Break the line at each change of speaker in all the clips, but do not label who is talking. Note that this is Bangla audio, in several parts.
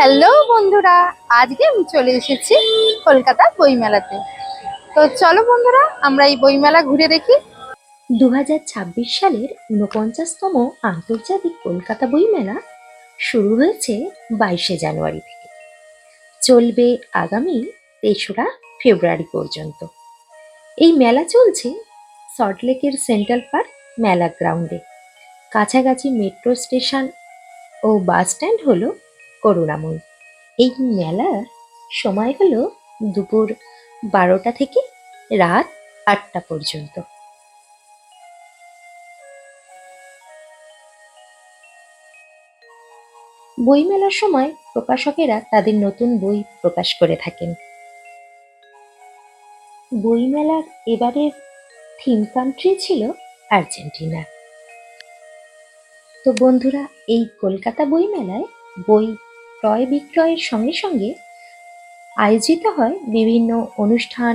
হ্যালো বন্ধুরা, আজকে আমি চলে এসেছি কলকাতা বইমেলাতে তো চলো বন্ধুরা, আমরা এই বইমেলা ঘুরে দেখি।
দু হাজার ছাব্বিশ সালের ঊনপঞ্চাশতম আন্তর্জাতিক কলকাতা বইমেলা শুরু হয়েছে বাইশে জানুয়ারি থেকে। চলবে আগামী তেসরা ফেব্রুয়ারি পর্যন্ত। এই মেলা চলছে সল্টলেকের সেন্ট্রাল পার্ক মেলা গ্রাউন্ডে। কাছাকাছি মেট্রো স্টেশন ও বাস স্ট্যান্ড হলো করুণাময়ী। এই মেলার সময় হলো দুপুর বারোটা থেকে রাত আটটা পর্যন্ত। বইমেলার সময় প্রকাশকেরা তাদের নতুন বই প্রকাশ করে থাকেন। বইমেলার এবারের থিম কান্ট্রি ছিল আর্জেন্টিনা। তো বন্ধুরা, এই কলকাতা বইমেলায় বই ক্রয় বিক্রয়ের সঙ্গে সঙ্গে আয়োজিত হয় বিভিন্ন অনুষ্ঠান,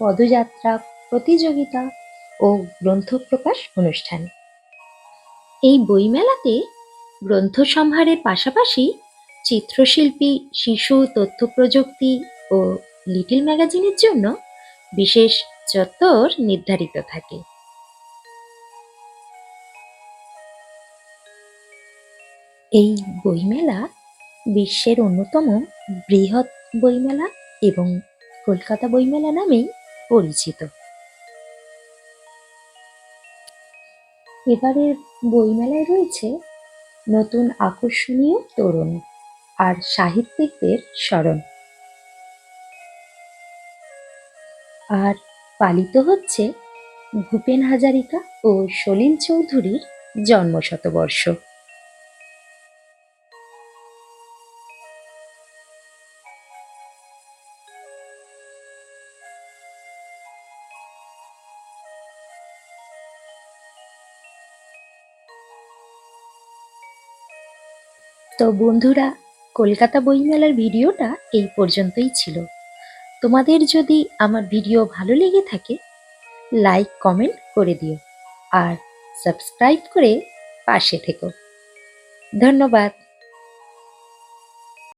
পদযাত্রা, প্রতিযোগিতা ও গ্রন্থ প্রকাশ অনুষ্ঠান। এই বইমেলাতে গ্রন্থ সম্ভারের পাশাপাশি চিত্রশিল্পী, শিশু, তথ্য প্রযুক্তি ও লিটিল ম্যাগাজিনের জন্য বিশেষ চত্বর নির্ধারিত থাকে। এই বইমেলা বিশ্বের অন্যতম বৃহৎ বইমেলা এবং কলকাতা বইমেলা নামেই পরিচিত। এবারের বইমেলায় রয়েছে নতুন আকর্ষণীয় তরুণ আর সাহিত্যিকদের স্মরণ। আর পালিত হচ্ছে ভূপেন হাজারিকা ও সলিল চৌধুরীর জন্মশতবর্ষ। তো বন্ধুরা, কলকাতা বইমেলার ভিডিওটা এই পর্যন্তই ছিল। তোমাদের যদি আমার ভিডিও ভালো লেগে থাকে, লাইক, কমেন্ট করে দিও আর সাবস্ক্রাইব করে পাশে থেকো। ধন্যবাদ।